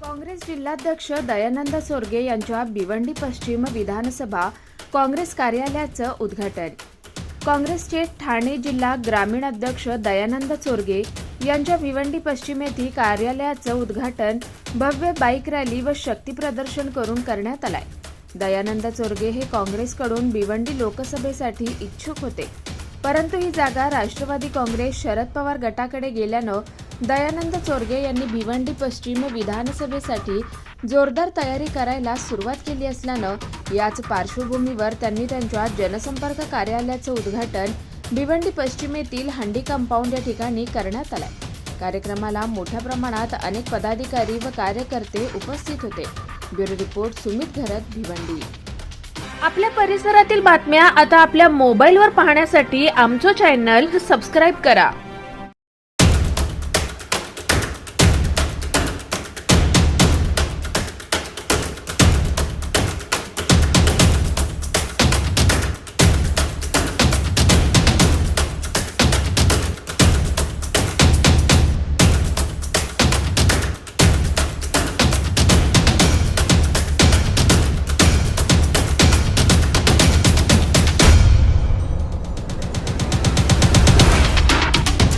काँग्रेस जिल्हाध्यक्ष दयानंद सोरगे यांच्या भिवंडी पश्चिम विधानसभा काँग्रेस कार्यालयाचं उद्घाटन. काँग्रेसचे ठाणे जिल्हा ग्रामीण अध्यक्ष दयानंद चोरगे यांच्या भिवंडी पश्चिम येथील कार्यालयाचं उद्घाटन भव्य बाईक रॅली व शक्ती प्रदर्शन करून करण्यात आलाय. दयानंद चोरगे हे काँग्रेसकडून भिवंडी लोकसभेसाठी इच्छुक होते. परंतु ही जागा राष्ट्रवादी काँग्रेस शरद पवार गटाकडे गेल्यानं दयानंद चोरगे यांनी भिवंडी पश्चिम विधानसभेसाठी जोरदार तयारी करायला सुरुवात केली असल्यानं याच पार्श्वभूमीवर त्यांनी त्यांच्या जनसंपर्क कार्यालयाचं उद्घाटन भिवंडी पश्चिमेतील हंडी कंपाऊंड या ठिकाणी करण्यात आलंय. कार्यक्रमाला मोठ्या प्रमाणात अनेक पदाधिकारी व कार्यकर्ते उपस्थित होते. Bureau report Sumit Gharat Bhiwandi. आपल्या परिसरातील बातम्या आता आपल्या मोबाईलवर पाहण्यासाठी आमचं चॅनल सबस्क्राईब करा.